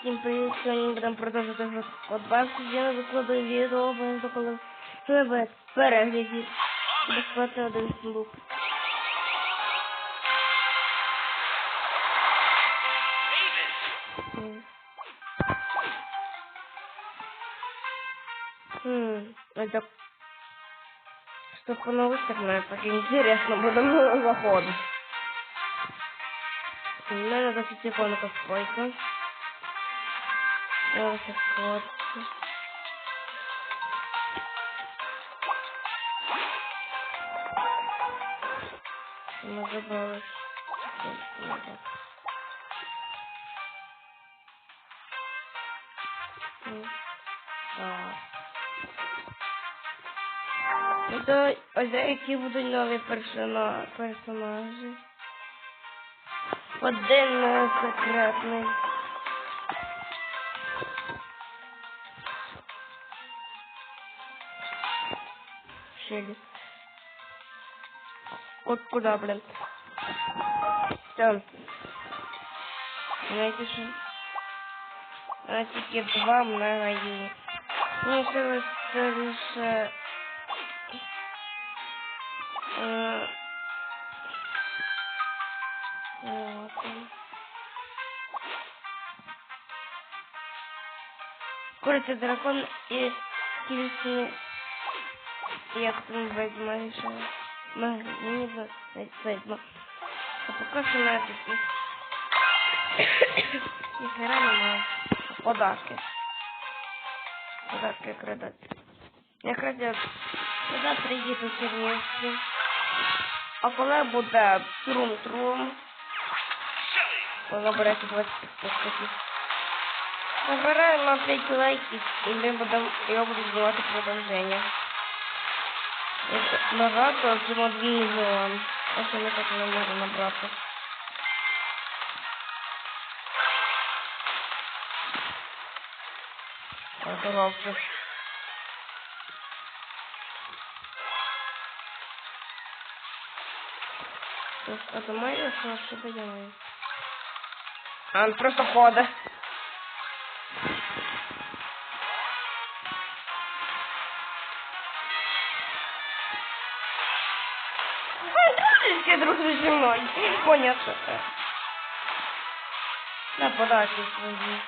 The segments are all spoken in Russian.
Всім привіт, сьогодні ми будемо продовжувати гру Код Банк. Я не викладаю відео, обов'язково коли ви без переглядів. Безплатно один сундук. М. Хм, это что-то новое, так интересно, будем заходить. У мене досить телефонна Ось так от. Ми забрали. Це ось які будуть нові персонажі. Один секретний. Шелли. Вот куда, блин? Все. Знаете что? А теперь два много Ну, лишь... Э, вот. Курица, дракон и кильцы. Як там ведьма ще? Мені ведьма. А поки що на такі. Ніхера немає. Подарки. Подарки крадать. Якраз я туди приїду сьогодні. А коли буде трум-трум, ви наберете 20 підписників. Набираємо 5 лайків і ми будемо, я буду знімати продовження. Это набраться всего один миллион. Если мы так не можем набраться. Пожалуйста. Это моя что что-то делает. А он просто ходит. Понятно. На подачу свою.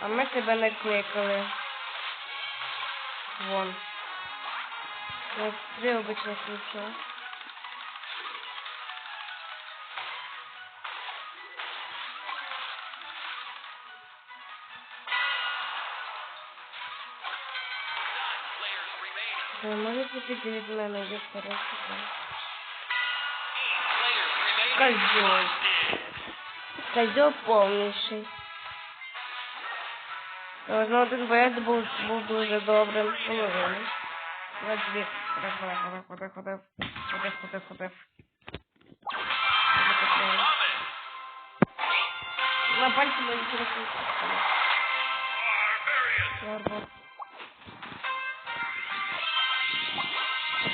А ми тебе не кликали. Вон. Три обичних ключа. Вы можете перед мене є хороший. Козел. Козел повніший. Ну, один боєць був, був дуже добрим. Половину. Ось дві. Ходи, ходи, ходи, ходи, ходи, ходи, ходи. На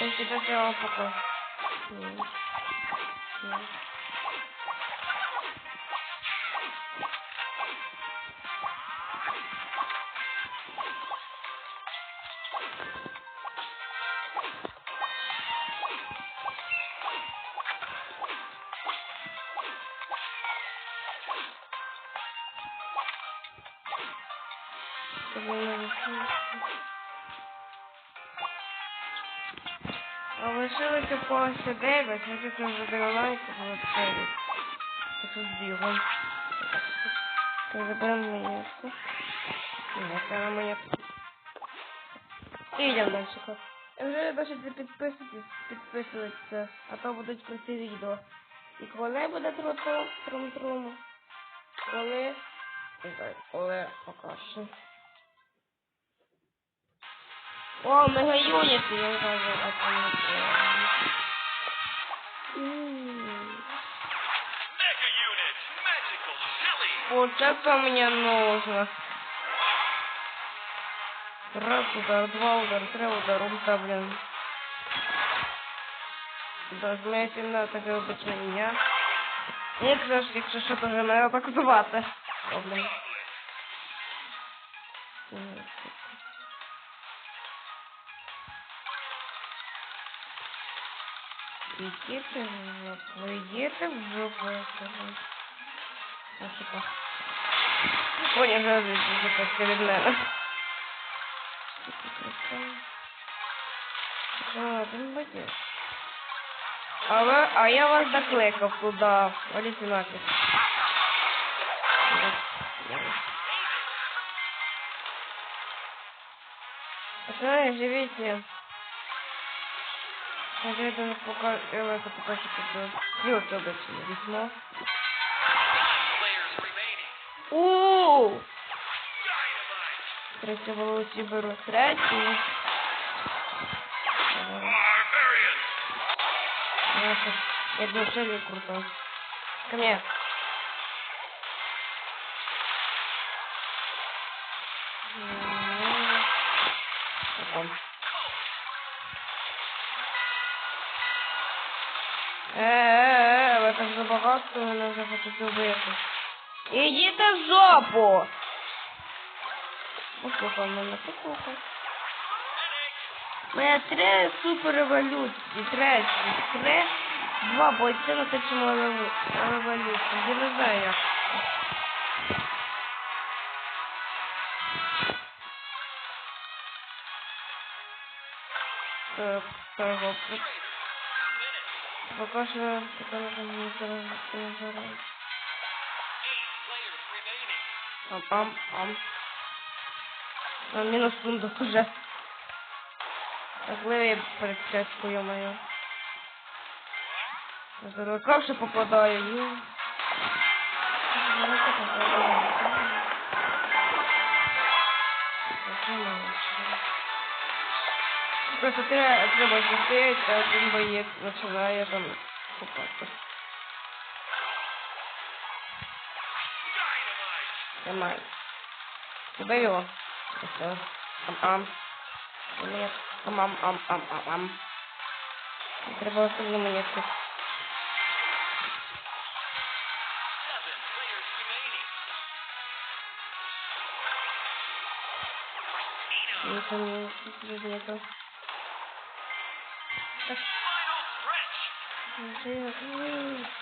пальці мені телефон. Ладно. Это сейчас я вам покажу. М. М. А лишилося по ще 9, якщо це вже 9. Це тут бігом. Так, заберемо монетку. Ні, це монетку. І йдемо далі. Якщо ви бачите підписуйтесь, підписуйтесь, а то будуть круті відео. І коли буде тру-тру, трум-трум? Коли? Не знаю, коли покаже. М. Mega Unit, Magical Silly. Вот это мне нужно. Раз удар, два удар, три удар, удар, блин. Даже если на такое обычно меня. Якщо ж, якщо що, то вже мене атакувати. Добре. Идите в жопу, идите в жопу, я скажу. А типа. Понял, вже звідси від мене. О, ти молодець. Але, а я вас закликав туди, валіть нафіг. Пацаны, живите. Пока это пока что тут плюс обычно весьма. Players remaining. Ууу! Dynamite. Третя волосі беру. Третю. Barbarian. Нафиг. Я крутой. Ко мне. Потом. Е-е-е, ви так забагато мене вже хочете вбити. Ідіть в жопу! Послухай мене, послухай. У мене три супер третій, три, два бойця на третьому револю- революції. Я не знаю як. Так, так, так. Пока що, пока що не зараз, не зараз. Eight players remaining. Ам, ам, ам. А, мінус сундук уже. Можливо, перед чеською мою. Зарукав, що попадаю. Ні. Просто треба, треба зустріти, а один боєць починає там купати. Dynamite. Нормально. Тебе його. Все. Ам-ам. Ні. Ам-ам-ам-ам-ам-ам. Треба остальну монетку. Seven players remaining. Нічого не нету.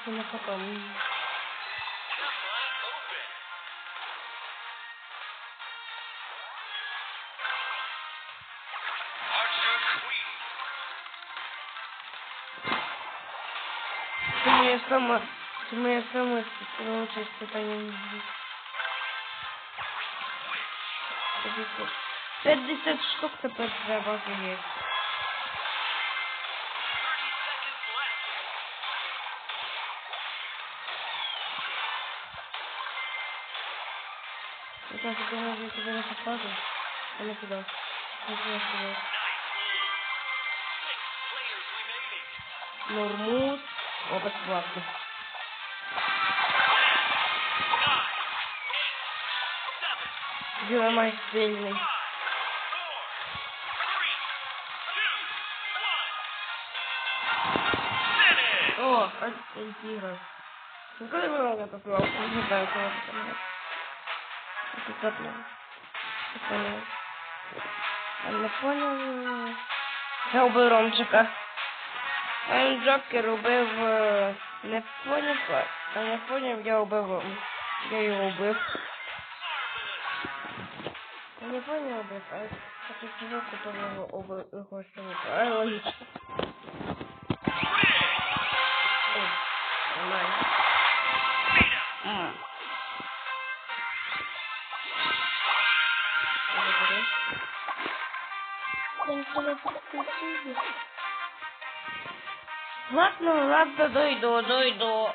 на потом. Моя сама, це моя сама лучшее испытание. 50 штук тепер треба з'їсти. Сейчас думаю, я тебе не попаду. А ну куда? Не знаю, remaining. Нормус. О, бесплатно. Two, one. Finish. О, антигра. Вы меня попал? Не знаю, кого это. Это цапля. Не понял. А не понял. Я убив Ромчика. А він Джокер убив... е, Не поняв, а не поняв, я убив Ром. Я його убив. Я не понял убив, а хочу чужого, которого убив його ще убив. А, логічно. Ой, Нормально. М. Ладно, ладно, дойду, дойду.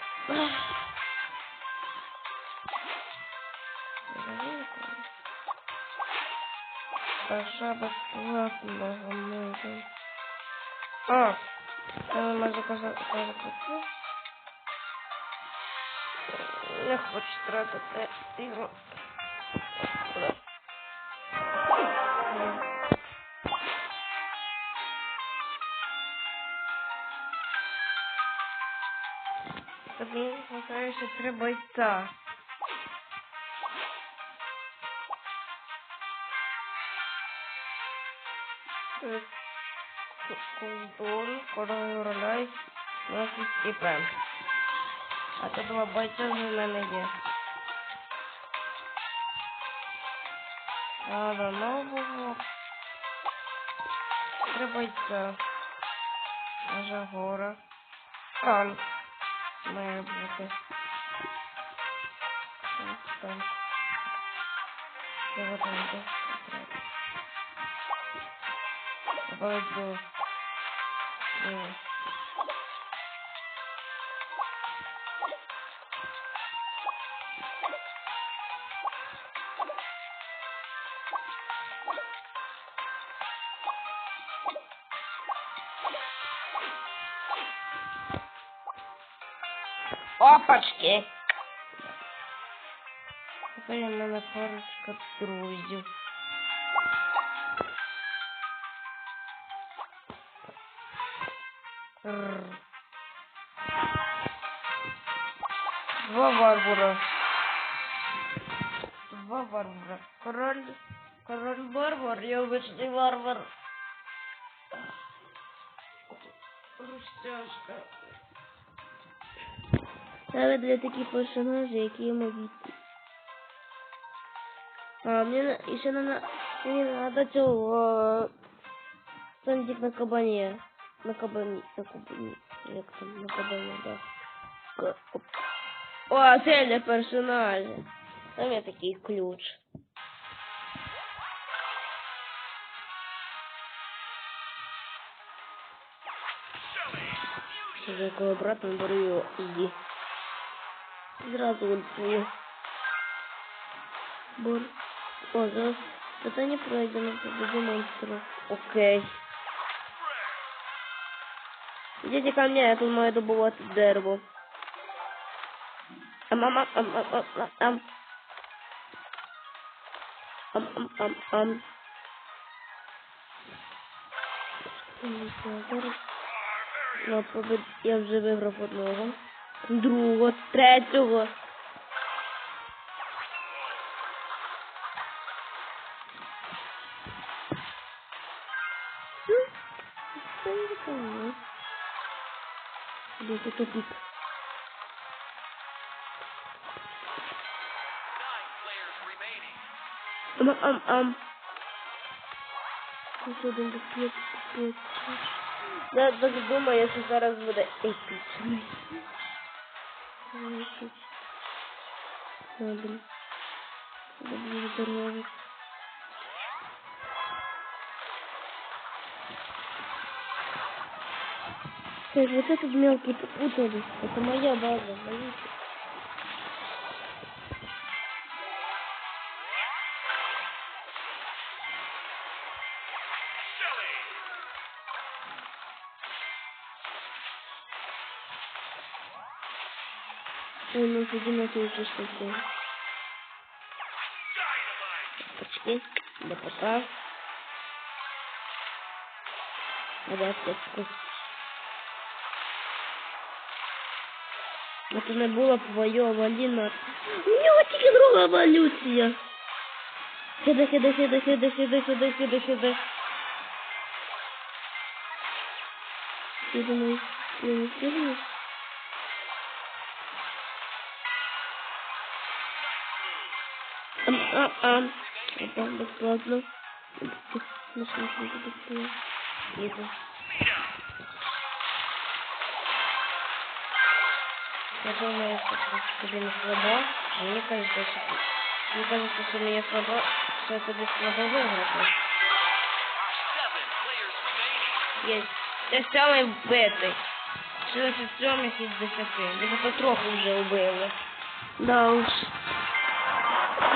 Паша бесплатно гамнуйте. А, це ви може заказати. Не хочу тратити його. тобі залишається три бойця. Е, Культуру, король роляй, носить і пем. А то два бойця вже в мене є. А до нового три бойця. Аж гора. Танк. Naja, warte. Dann. Ja, danke. Aber so. Yeah. Опачки! Тепер у мене парочка друзів. Два варвара. Два варвара. Король. Король варвар, я обычный варвар. Рустяшка. Саме для таких персонажів, які йому війти. А, мені на- і ще на, мені надо цього Сандік на кабані. На кабані, на кабані. Як там, на кабані, да. К- оп. О, це для персонажа. Там є такий ключ. Що за якого брата беру його іди. Зразу ультую. Бор. О, зараз питання пройдено побуду монстру. Окей. Идите ко мне, я тут маю добувати дерево. Ам ам ам ам ам ам ам. Ам ам ам ам. Ну. Я вже виграв одного. Другого, третього. Ну, це не помню. Де тут тупик? Nine players remaining. Ам ам ам. Ще один такий такий. Я так думаю, що зараз буде епічний. Добре. Добре, здорово. Вот этот мелкий попутали. Это моя база, боюсь. Ой, ну, одинокий уже что-то. Dynamite. Почти. До пока. Вода аптечку. Это не було твоє, Валіна. У нього тільки друга еволюція. Сюди, сюди, сюди, сюди, сюди, сюди, сюди, сюди. Сюди, мої. Сюди, сюди. Ам, ам, ам. Это бесплатно. Смешно, что это бесплатно. Еду. Я думаю, що тобі не слабо. А мені кажеться, що мені кажеться, що мені слабо, що тобі слабо виграти. Seven players remaining. Є. Це сьомий вбитий. Лишилося сьомих із десяти. Десь потроху вже вбили. Да уж.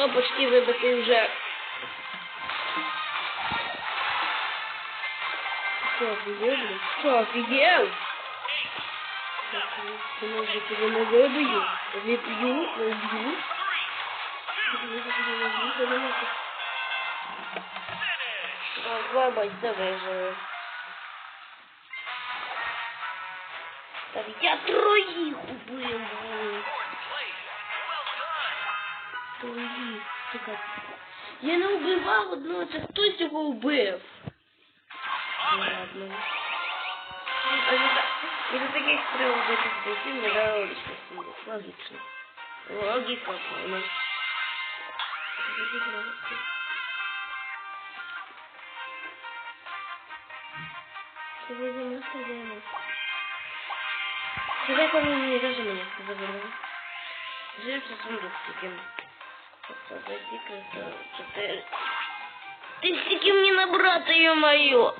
Опачки вибити вже. Що, офігел, блін? Що, офігел? Ти може тебе не вибию? Вип'ю, виб'ю. О, Вибачте, вижили. Так, я троїх убив. Троїх. Чекай. Я не вбивав одного, це хтось його вбив. Ну, ладно. За- Из-за таких стрел в этих статей мне дала логично сидеть. Логично. Логика, понял. Тебе девяносто девять. Тебе ко мне даже меня забрали. Живется сундук таким. Четыре. Ты с таким не набрата, ё-моё!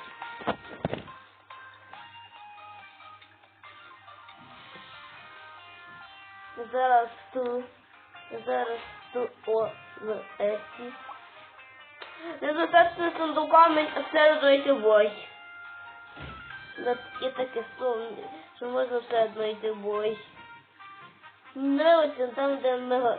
Зараз ту. Зараз ту о в е, эти. Результатами сундуками обслідується бой. Є таке слово, що можна все одно йти бой. Мені там, де мега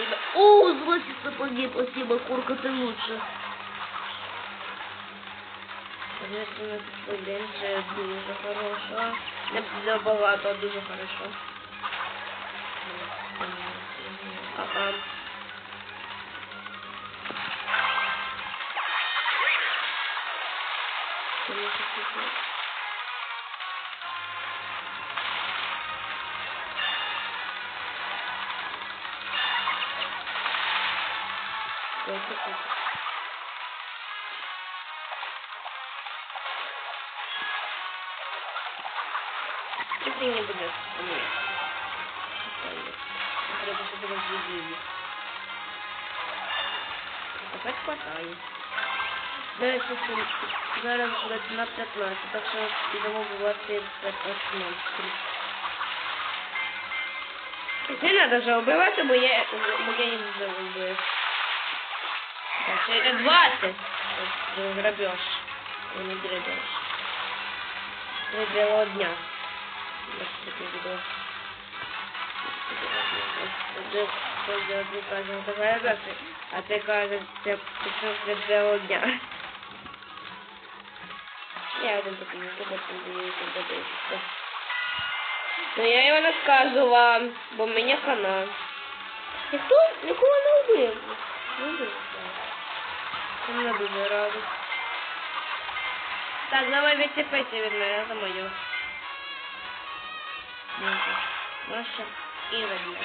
спасибо. О, злосица погиб, спасибо, курка, ты лучше. Конечно, это блин, дуже хороша. Я б взял багато, дуже хорошо. Тепер хватає. Зараз секундочку. Зараз на 15, так що підемо бувати 15 Не надо же убивати, бо я, бо я їх вже вбив. Так, що це 20. Грабеж. Не грабеж. Білого дня. Ось таке відео. А ти кажеш, це пішов для дня. Я один такий ютубер, там де ютуб дивиться. Ну я його не скажу вам, бо мені хана. Ніхто нікого не вбив. Не вбив. Це мене дуже радить. Так, давай відчепися від мене, за мою. Маша Ирони.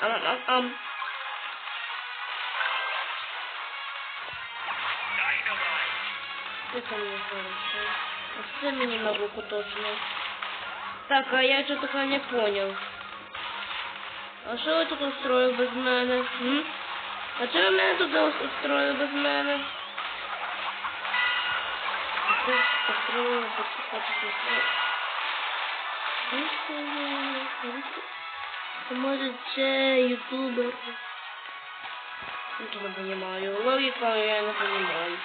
А, а, а, ам, ам, ам, ам. Это мне хорошо. Сами не могу куточно. Так, а я что-то не понял. А что вы тут устроил без меня? М? А что вы меня тут устроили без меня? Устроили, хочешь устроить бо це хочеш устроїв. Может, це ютубер. Ничего не понимаю. Логику я не понимаю.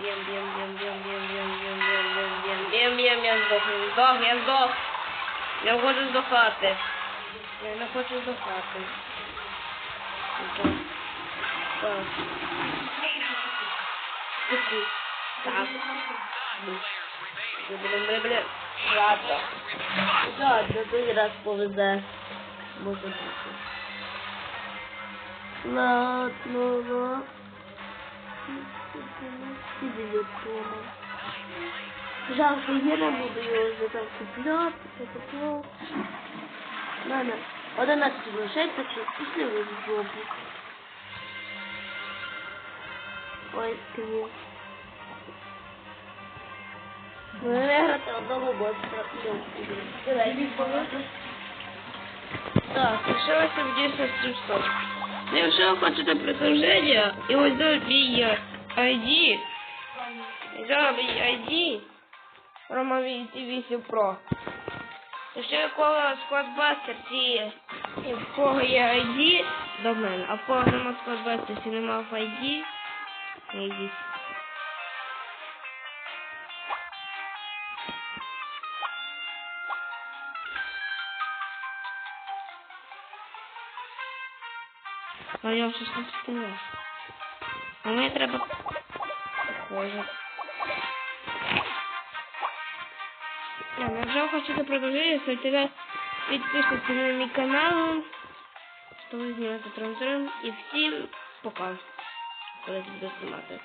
Бьем, бьем, бьем, бьем, бьем, бьем, бьем, бьем, бьем, бьем, бьем, бьем, я сдох, я сдох, я сдох. Я хочу здохати. Я не хочу здохати. Так. Так. Так. Блин, блин, блин. Ладно. Ладно, той раз повезе. Може бути. Ладно, ладно. Сидить дома. Жалко, я не буду його вже там купляти, це таке. Мене 11 грошей, так що пішли ви в жопу. Ой, Так, лишилося в дійсно 700. Ну, Якщо ви хочете продовження, і ось до мій ID, до мій ID, Рома 8 Pro. Якщо у кого складбастер ці, в кого є ID, до мене, а в кого нема складбастер, чи нема ID, не йдіть. А я вже щось не встигла. А мені треба... Похоже. Не, ну, якщо ви хочете продовження, ставте підписуйтесь на мій канал, що ви знімати транзором, і всім пока. Колись буду знімати.